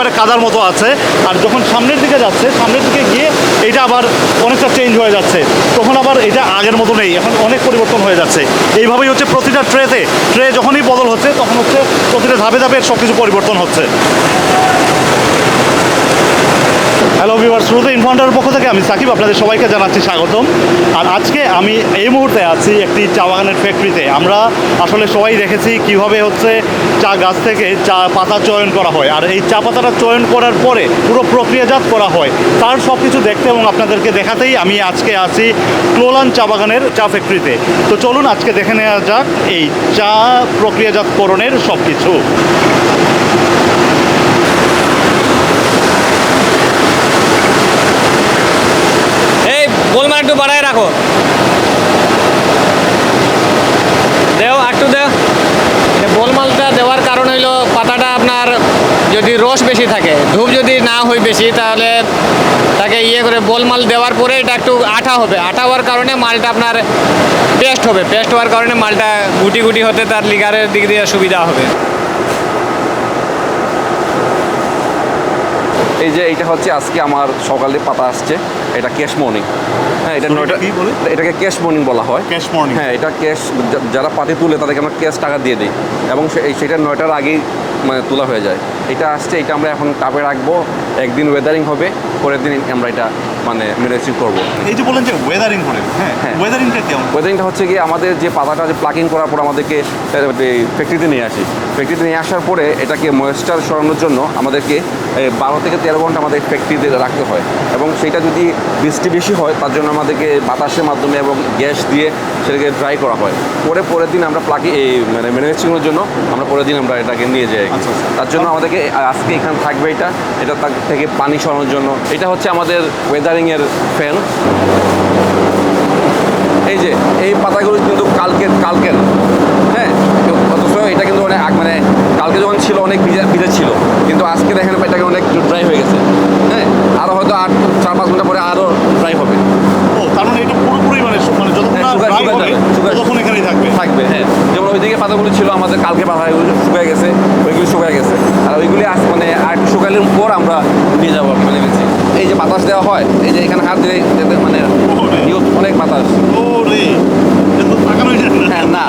একেবারে কাদার মতো আছে। আর যখন সামনের দিকে যাচ্ছে, সামনের দিকে গিয়ে এটা আবার অনেকটা চেঞ্জ হয়ে যাচ্ছে। তখন আবার এটা আগের মতো নেই, এখন অনেক পরিবর্তন হয়ে যাচ্ছে। এইভাবেই হচ্ছে প্রতিটা ট্রেতে ট্রে যখনই বদল হচ্ছে, তখন হচ্ছে প্রতিটা ধাপে ধাপে সব কিছু পরিবর্তন হচ্ছে। হ্যালো ভিউয়ার শুরুতে ইনফান্ডারের পক্ষ থেকে আমি সাকিব আপনাদের সবাইকে জানাচ্ছি স্বাগতম। আর আজকে আমি এই মুহূর্তে আছি একটি চা বাগানের ফ্যাক্টরিতে আমরা আসলে সবাই দেখেছি কীভাবে হচ্ছে চা গাছ থেকে চা পাতা চয়ন করা হয়। আর এই চা পাতাটা চয়ন করার পরে পুরো প্রক্রিয়াজাত করা হয়, তার সব কিছু দেখতে এবং আপনাদেরকে দেখাতেই আমি আজকে আছি ক্লোলান চা বাগানের চা ফ্যাক্টরিতে তো চলুন আজকে দেখে নেওয়া যাক এই চা প্রক্রিয়াজাতকরণের সব কিছু এই গোলমাল একটু বাড়ায় রাখো। দেও একটু দেও। এই গোলমালটা দেওয়ার কারণ হইল পাতাটা আপনার যদি রস বেশি থাকে ধূপ যদি না হয় বেশি তাহলে তাকে ইয়ে করে গোলমাল দেওয়ার পরে এটা একটু আঠা হবে। আঠা হওয়ার কারণে মালটা আপনার পেস্ট হবে। পেস্ট হওয়ার কারণে মালটা গুটি গুটি হতে তার লিগারের দিক দিয়ে সুবিধা হবে। এই যে এটা হচ্ছে আজকে আমার সকালে পাতা আসছে। এটা ক্যাশ মর্নিং হ্যাঁ এটা? এটাকে ক্যাশ মর্নিং বলা হয়। ক্যাশ মর্নিং হ্যাঁ এটা ক্যাশ যারা পাতি তুলে তাদেরকে আমরা ক্যাশ টাকা দিয়ে দিই। এবং সেটা নয়টার আগেই মানে তোলা হয়ে যায়। এটা আসছে এটা আমরা এখন টাপে রাখব। একদিন ওয়েদারিং হবে পরের দিন আমরা এটা মানে ম্যানেজিং করব। এই যে বলেন যে ওয়েদারিং করে হ্যাঁ হ্যাঁ। ওয়েদারিংটা কেমন? ওয়েদারিংটা হচ্ছে কি আমাদের যে পাতাটা যে প্লাকিং করার পর আমাদেরকে ফ্যাক্টরিতে নিয়ে আসি। ফ্যাক্টরিতে নিয়ে আসার পরে এটাকে ময়েশ্চার সরানোর জন্য আমাদেরকে বারো থেকে তেরো ঘণ্টা আমাদের ফ্যাক্টরিতে রাখতে হয়। এবং সেটা যদি বৃষ্টি বেশি হয় তার জন্য আমাদেরকে বাতাসের মাধ্যমে এবং গ্যাস দিয়ে সেটাকে ড্রাই করা হয় পরে পরের দিন আমরা প্লাকি এই মানে ম্যানুফ্যাকচারিংয়ের জন্য আমরা পরের দিন আমরা এটাকে নিয়ে যাই। আচ্ছা, আচ্ছা। তার জন্য আমাদেরকে আজকে এখানে থাকবে এটা এটা তার থেকে পানি সরানোর জন্য এটা হচ্ছে আমাদের ওয়েদারিংয়ের ফ্যান এই যে এই পাতাগুলো কিন্তু কালকের কালকের হ্যাঁ অথচ এটা কিন্তু অনেক মানে কালকে যখন ছিল অনেক ভিজা ভিজা ছিল। কিন্তু আজকে দেখেন এটাকে অনেক ড্রাই হয়ে গেছে। হ্যাঁ? আরও হয়তো আট চার পাঁচ ঘণ্টা পরে আরও ড্রাই হবে। ও তার মানে এটা পুরোপুরি মানে মানে যতক্ষণ হ্যাঁ, এখানেই থাকবে। থাকবে হ্যাঁ। যেমন ওইদিকে পাতাগুলো ছিল আমাদের কালকে পাতা শুকায় গেছে ওইগুলি শুকায় গেছে। আর ওইগুলি আজ মানে আর শুকালের পর আমরা নিয়ে যাব মানে নিচ্ছি এই যে বাতাস দেওয়া হয় এই যে এখানে হাত দিলে মানে অনেক বাতাস। না হ্যাঁ না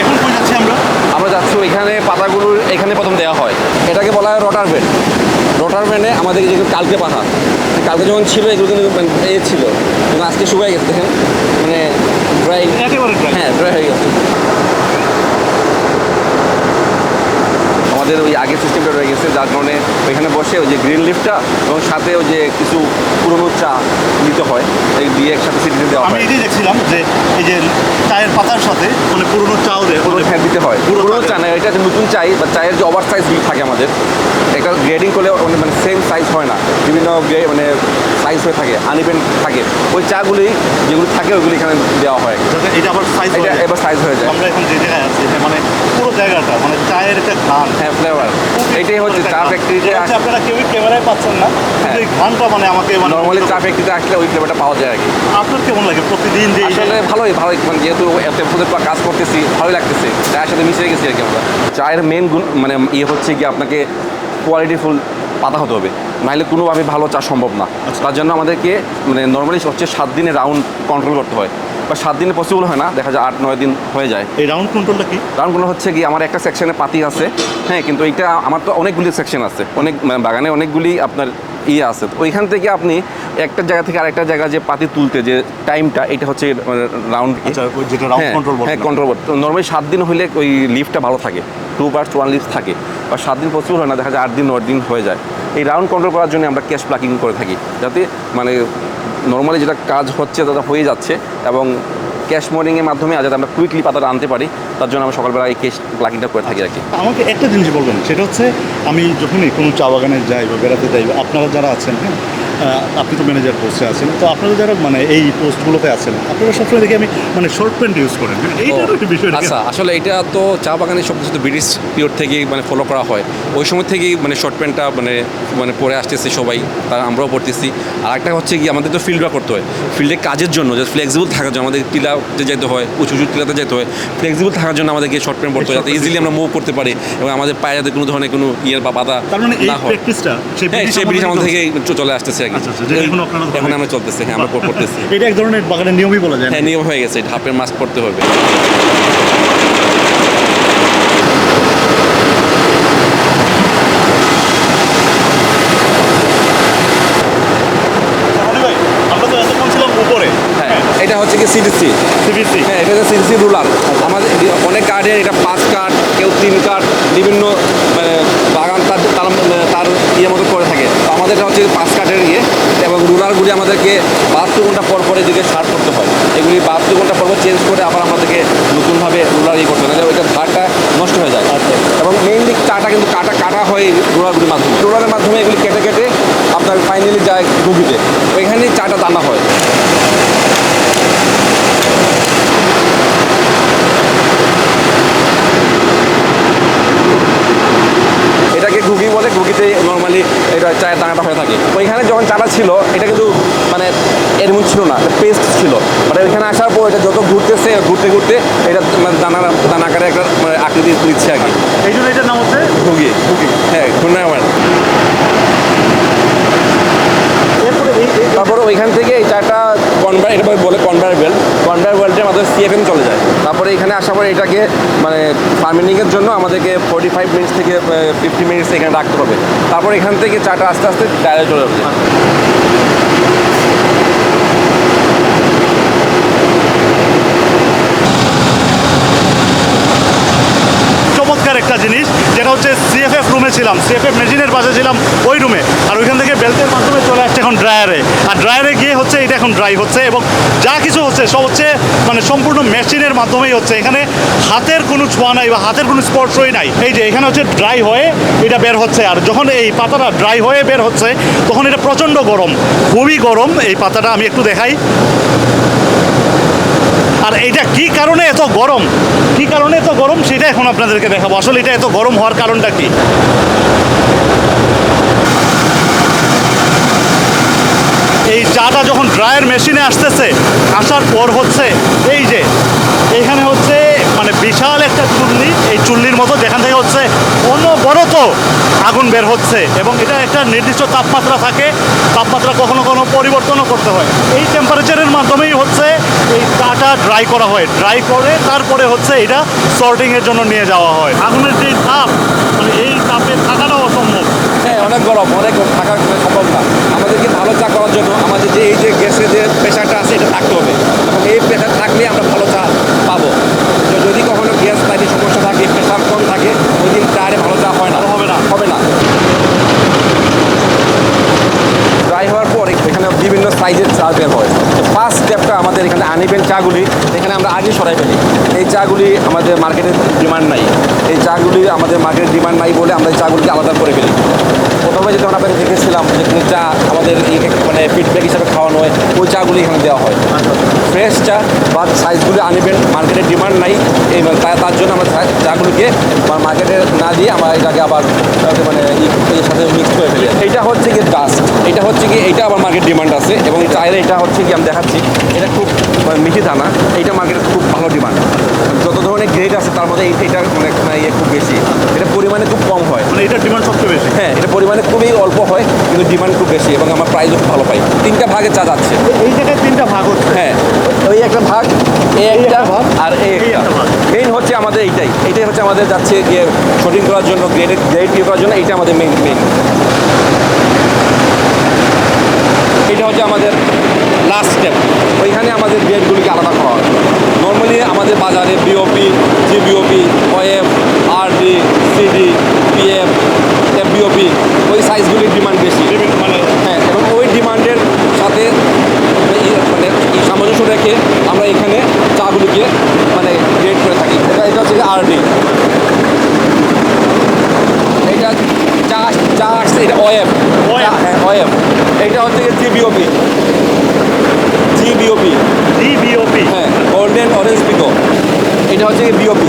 এখন কই যাচ্ছি আমরা আমরা যাচ্ছি এখানে পাতাগুলো এখানে প্রথম দেওয়া হয়। এটাকে বলা হয় রটার বেড রটার বেডে আমাদের যেগুলো কালকে পাতা কালকে যখন ছিল এগুলো কিন্তু মানে এ ছিল। আজকে শুকায় গেছে দেখেন। মানে ড্রাই হ্যাঁ ড্রাই হয়ে গেছে। আমাদের ওই আগের সিস্টেমটা রয়ে গেছে যার কারণে ওইখানে বসে ওই যে গ্রিন লিফটটা এবং সাথে ওই যে কিছু পুরোনো চা নিতে হয় এই দিয়ে একসাথে সিটিতে দেওয়া আমি এটাই দেখছিলাম যে এই যে চায়ের পাতার সাথে মানে পুরোনো চাও দেয় ফ্যান দিতে হয়। পুরো পুরো চা না এটা যে নতুন চাই বা চায়ের যে ওভার সাইজ থাকে আমাদের এটা গ্রেডিং করলে মানে সেম সাইজ হয় না বিভিন্ন মানে সাইজ হয়ে থাকে আনইভেন থাকে। ওই চাগুলি যেগুলো থাকে ওইগুলি এখানে দেওয়া হয়। এটা আবার সাইজ এটা এবার সাইজ হয়ে যায়। আমরা এখন যে জায়গায় আছি মানে মানে চায়ের একটা হ্যাঁ ফ্লেভার এটাই হচ্ছে চা ফ্যাক্টরিতে হচ্ছে আপনারা কেউই ক্যামেরায় পাচ্ছেন না। এই ঘানটা মানে আমাকে মানে নর্মালি চা ফ্যাক্টরিতে আসলে ওই ফ্লেভারটা পাওয়া যায় আর কি। আপনার কেমন লাগে প্রতিদিন যে আসলে ভালোই ভালোই। মানে যেহেতু এত ফুলের পর কাজ করতেছি ভালোই লাগতেছে। চায়ের সাথে মিশে গেছি আর কি আমরা। চায়ের মেন গুণ মানে ইয়ে হচ্ছে কি আপনাকে কোয়ালিটিফুল পাতা হতে হবে। নাহলে কোনোভাবে ভালো চা সম্ভব না। তার জন্য আমাদেরকে মানে নর্মালি হচ্ছে সাত দিনে রাউন্ড কন্ট্রোল করতে হয়। বা সাত দিনে পসিবল হয় না দেখা যায় আট নয় দিন হয়ে যায়। এই রাউন্ড কন্ট্রোলটা কি? রাউন্ড কন্ট্রোল হচ্ছে কি আমার একটা সেকশনে পাতি আছে হ্যাঁ কিন্তু এইটা আমার তো অনেকগুলি সেকশন আছে অনেক মানে বাগানে অনেকগুলি আপনার ইয়ে আছে। তো ওইখান থেকে আপনি একটা জায়গা থেকে আরেকটা জায়গা যে পাতি তুলতে যে টাইমটা এটা হচ্ছে রাউন্ড আচ্ছা যেটা কন্ট্রোল হ্যাঁ কন্ট্রোল নর্মালি সাত দিন হলে ওই লিফটটা ভালো থাকে টু পার্টস ওয়ান লিফট থাকে। বা সাত দিন পসিবল হয় না দেখা যায় আট দিন নয় দিন হয়ে যায়। এই রাউন্ড কন্ট্রোল করার জন্য আমরা ক্যাশ প্লাকিং করে থাকি যাতে মানে নর্মালি যেটা কাজ হচ্ছে তাটা হয়ে যাচ্ছে এবং ক্যাশ মর্নিংয়ের মাধ্যমে যাতে আমরা কুইকলি পাতাটা আনতে পারি, তার জন্য আমরা সকালবেলা এই ক্যাশ প্লাকিংটা করে থাকি আর কি। আমাকে একটা জিনিস বলবেন, সেটা হচ্ছে আমি যখনই কোনো চা বাগানে যাই বা বেড়াতে যাই, আপনারা যারা আছেন হ্যাঁ আপনি তো ম্যানেজার পোস্টে আছেন তো আপনারা যারা মানে এই পোস্টগুলোতে আছেন আপনারা সবসময় দেখি আমি মানে শর্ট প্যান্ট ইউজ করেন বিষয় আচ্ছা আসলে এটা তো চা বাগানে সব কিছু তো ব্রিটিশ পিরিয়ড থেকেই মানে ফলো করা হয়। ওই সময় থেকেই মানে শর্ট প্যান্টটা মানে মানে পরে আসতেছে সবাই তারা আমরাও পড়তেছি। আর একটা হচ্ছে কি আমাদের তো ফিল্ড করতে হয়। ফিল্ডে কাজের জন্য যে ফ্লেক্সিবল থাকার জন্য আমাদের টিলাতে যেতে হয় উঁচু উঁচু টিলাতে যেতে হয়। ফ্লেক্সিবল থাকার জন্য আমাদেরকে শর্ট প্যান্ট পড়তে হয় যাতে ইজিলি আমরা মুভ করতে পারি এবং আমাদের পায়ে যাতে কোনো ধরনের কোনো ইয়ের বা বাধা মানে না হয়। সেই হ্যাঁ ব্রিটিশ আমাদের থেকে থেকে চলে আসতেছে কি আচ্ছা, আচ্ছা, এখনও আমরা চলতেছি হ্যাঁ আমরা করতেছি এটা এক ধরনের বাগানের নিয়মই বলা যায়? হ্যাঁ নিয়ম হয়ে গেছে হাফের মাস্ক পড়তে হবে। হ্যাঁ এটা হচ্ছে কি সিডিসি সিবিসি হ্যাঁ এটা হচ্ছে সিডিসি রুলার। আমাদের অনেক কার্ডের এটা পাঁচ কার্ড কেউ তিন কার্ড বিভিন্ন মানে বাগান তার তার মানে তার ইয়ে মতো করে থাকে তো আমাদের এটা হচ্ছে পাঁচ কার্ডের ইয়ে রুলারগুলি আমাদেরকে বাহাত্তর ঘণ্টা পর পরে এদিকে সার করতে হয় এগুলি বাহাত্তর ঘণ্টা পর পর চেঞ্জ করে আবার আমাদেরকে নতুনভাবে রোলার ইয়ে করতে হয় ওইটা ওইটার ধারটা নষ্ট হয়ে যায়। এবং মেইনলি চাটা কিন্তু কাটা কাটা হয় রোলারগুলির মাধ্যমে। রোলারের মাধ্যমে এগুলি কেটে কেটে আপনার ফাইনালি যায় গুগিতে ওইখানেই চাটা দানা হয় এটাকে ঘুগি নর্মালি এটা চায়ের দানাটা হয়ে থাকে। ওইখানে যখন চাটা ছিল এটা কিন্তু মানে এরমন ছিল না পেস্ট ছিল। মানে এখানে আসার পর এটা যত ঘুরতেছে ঘুরতে ঘুরতে এটা মানে দানা দানা আকারে একটা মানে আকৃতি দিচ্ছে আর কি। এই জন্য এটার নাম হচ্ছে ঘুগি ঘুগি হ্যাঁ ঘূর্ণায়মান তারপরে ওইখান থেকে এই চাটা কনভার এটা বলে কনভার মাধ্যমে সিএফএম চলে যায়। তারপরে এখানে আসার পরে এটাকে মানে ফার্মিংয়ের জন্য আমাদেরকে ফোর্টি ফাইভ মিনিটস থেকে ফিফটি মিনিটস এখানে রাখতে হবে। তারপর এখান থেকে চাটা আস্তে আস্তে ডায়ারে চলে যাবে চমৎকার একটা জিনিস যেটা হচ্ছে সিএফএফ ছিলাম সিএফএফ মেশিনের পাশে ছিলাম ওই রুমে আর ওইখান থেকে বেল্টের মাধ্যমে চলে আসছে এখন ড্রায়ারে আর ড্রায়ারে গিয়ে হচ্ছে এটা এখন ড্রাই হচ্ছে এবং যা কিছু হচ্ছে, সব হচ্ছে মানে সম্পূর্ণ মেশিনের মাধ্যমেই হচ্ছে। এখানে হাতের কোনো ছোঁয়া নাই বা হাতের কোনো স্পর্শই নাই। এই যে এখানে হচ্ছে ড্রাই হয়ে এটা বের হচ্ছে। আর যখন এই পাতাটা ড্রাই হয়ে বের হচ্ছে, তখন এটা প্রচণ্ড গরম, খুবই গরম। এই পাতাটা আমি একটু দেখাই। আর এটা কি কারণে এত গরম? কি কারণে এত গরম? সেটা এখন আপনাদেরকে দেখাবো। আসলে এটা এত গরম হওয়ার কারণটা কি? এই চাটা যখন ড্রায়ার মেশিনে আসতেছে, আসার পর হচ্ছে এই যে, এখানে বিশাল একটা চুল্লি এই চুল্লির মতো, যেখান থেকে হচ্ছে অনবরত আগুন বের হচ্ছে এবং এটা একটা নির্দিষ্ট তাপমাত্রা থাকে। তাপমাত্রা কখনো কখনো পরিবর্তনও করতে হয়। এই টেম্পারেচারের মাধ্যমেই হচ্ছে এই চাটা ড্রাই করা হয়। ড্রাই করে তারপরে হচ্ছে এটা সর্টিংয়ের জন্য নিয়ে যাওয়া হয়। আগুনের যে তাপ মানে এই তাপে থাকাটাও অসম্ভব। হ্যাঁ অনেক গরম, অনেক থাকা সম্ভব না। আমাদেরকে ভালো চা করার জন্য আমাদের যে এই যে গ্যাসের যে প্রেশারটা আছে, এটা থাকতে হবে। এবং এই প্রেশার থাকলে আমরা ভালো চা পাবো তো যদি কখনো গ্যাস লাইনে সমস্যা থাকে প্রেশার কম থাকে ওই দিন চায়ে ভালো চা হয় না হবে না। হবে না ড্রাই হওয়ার পর এখানে বিভিন্ন সাইজের চা বের হয়। ফার্স্ট স্টেপটা আমাদের এখানে আনিবেন চাগুলি। এখানে আমরা আগে সরাই ফেলি। এই চাগুলি আমাদের মার্কেটে ডিমান্ড নাই। এই চাগুলি আমাদের মার্কেটে ডিমান্ড নাই বলে আমরা এই চাগুলিকে আলাদা করে ফেলি। প্রথমে যেটা আমরা আপনাকে দেখেছিলাম যে চা আমাদের মানে ফিডব্যাক হিসাবে খাওয়ানো হয়, ওই চাগুলি এখানে দেওয়া হয়। ফ্রেশ চা বা সাইজগুলি আনিবেন মার্কেটে ডিমান্ড নাই, এই মানে তার জন্য আমরা চাগুলিকে মার্কেটে না দিয়ে আমরা এটাকে আবার মানে এর সাথে মিক্স করে ফেলি। এটা হচ্ছে কি ডাস্ট এটা হচ্ছে কি এটা আবার মার্কেট ডিমান্ড আছে এবং চাইলে এটা হচ্ছে কি আমি দেখাচ্ছি এটা খুব মানে মিঠি দানা এইটা মার্কেটে খুব ভালো ডিমান্ড যত ধরনের গ্রেড আছে তার মধ্যে এই- এটা মানে মানে ইয়ে খুব বেশি। এটা পরিমাণে খুব কম হয়। মানে এটার ডিমান্ড সবচেয়ে বেশি? হ্যাঁ এটা পরিমাণে খুবই অল্প হয় কিন্তু ডিমান্ড খুব বেশি এবং আমার প্রাইসও খুব ভালো পাই। তিনটা ভাগে চা যাচ্ছে। এই জায়গায় তিনটা ভাগ হচ্ছে। হ্যাঁ ওই একটা ভাগ এই একটা ভাগ, আর এই। মেইন হচ্ছে আমাদের এইটাই। এইটাই হচ্ছে আমাদের যাচ্ছে গিয়ে শুটিং করার জন্য গ্রেড গ্রেড ইয়ে করার জন্য এইটা আমাদের মেইন মেইন এটা হচ্ছে আমাদের লাস্ট স্টেপ ওইখানে আমাদের গ্রেডগুলিকে আলাদা করা হয়। নর্মালি আমাদের বাজারে BOP GBOP OF RD CD PF FBOP ওই সাইজগুলির ডিমান্ড বেশি। মানে? হ্যাঁ এবং ওই ডিমান্ডের সাথে মানে সামঞ্জস্য রেখে আমরা এখানে চাগুলিকে মানে গ্রেড করে থাকি। এটা এটা হচ্ছে আরডি এটা চা চা আসছে এটা OF হ্যাঁ ওয়েব এটা হচ্ছে জিবিওপি জিবিওপি ডিবিওপি হ্যাঁ গোল্ডেন অরেঞ্জ পিকো এটা হচ্ছে বিওপি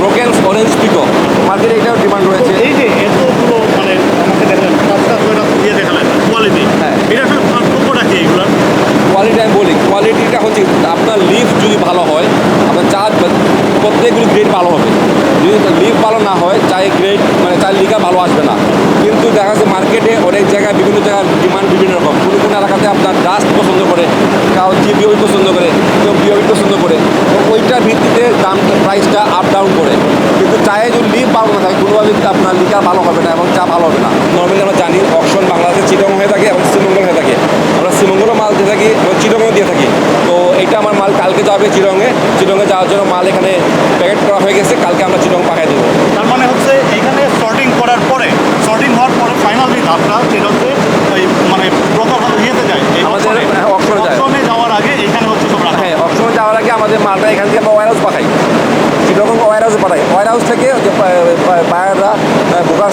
ব্রোকেন অরেঞ্জ পিকো মার্কেটে এটাও ডিমান্ড রয়েছে। এই যে এতগুলো মানে আমাকে দেখালেন পাঁচটা ছয়টা দিয়ে দেখালেন কোয়ালিটি হ্যাঁ। এটা আসলে পার্থক্যটা কি এগুলোর? কোয়ালিটি আমি বলি কোয়ালিটিটা হচ্ছে আপনার লিফ যদি ভালো হয় আপনার চা প্রত্যেকগুলো গ্রেড ভালো হবে। যদি লিফ ভালো না হয় চায়ে গ্রেড লিকা ভালো আসবে না। কিন্তু দেখা যাচ্ছে মার্কেটে অনেক জায়গায় বিভিন্ন জায়গায় ডিমান্ড বিভিন্ন রকম। কোনো কোনো এলাকাতে আপনার ডাস্ট পছন্দ করে কেউ জিবিওই পছন্দ করে, কেউ বিওই পছন্দ করে। তো ওইটার ভিত্তিতে দাম প্রাইসটা আপ ডাউন করে। কিন্তু চায়ে যদি লিফ ভালো না থাকে, কোনোভাবে আপনার লিকা ভালো হবে না এবং চা ভালো হবে না। নর্মালি আমরা জানি অপশন বাংলাদেশে চিটং হয়ে থাকে এবং শ্রীমঙ্গল হয়ে থাকে। আমরা শ্রীমঙ্গলও মাল দিয়ে থাকি এবং চিটংও দিয়ে থাকি। তো এটা আমার মাল কালকে যাবে চিটংয়ে চিটংয়ে যাওয়ার জন্য মাল এখানে প্যাকেট করা হয়ে গেছে। কালকে আমরা চিটং পাঠিয়ে দেবো। তার মানে হচ্ছে করার পরে সর্টিং হওয়ার পরে ফাইনাল যে ধাপটা সেটা হচ্ছে ওই মানে প্রপার ইয়েতে যায়। এই আমাদের, auction-এ। হ্যাঁ, যাওয়ার আগে এখানে হচ্ছে সব রাখা। হ্যাঁ অপশনে যাওয়ার আগে আমাদের মালটা এখান থেকে আমরা ওয়ার হাউস পাঠাই। চিটং ওয়ার হাউসে পাঠাই। ওয়ার হাউস থেকে যে বায়াররা বুকার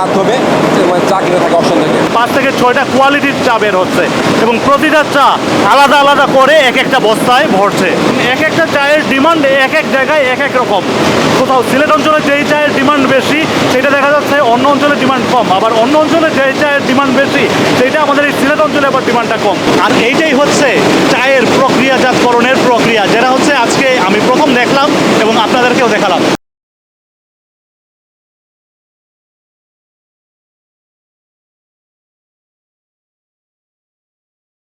মাধ্যমে যে চা কিনে থাকে অপশন থেকে। পাঁচ থেকে ছয়টা কোয়ালিটির চা বের হচ্ছে এবং প্রতিটা চা আলাদা আলাদা করে এক একটা বস্তায় ভরছে। এক একটা চায়ের ডিমান্ড এক এক জায়গায় এক এক রকম। কোথাও সিলেট অঞ্চলে যেই চায়ের ডিমান্ড বেশি সেটা দেখা যাচ্ছে অন্য অঞ্চলে ডিমান্ড কম, আবার অন্য অঞ্চলে যেটা ডিমান্ড বেশি সেটা আমাদের এই সিলেট অঞ্চলে আবার ডিমান্ডটা কম। আর এইটাই হচ্ছে চায়ের প্রক্রিয়াজাতকরণের প্রক্রিয়া, যেটা হচ্ছে আজকে আমি প্রথম দেখলাম এবং আপনাদেরকেও দেখালাম।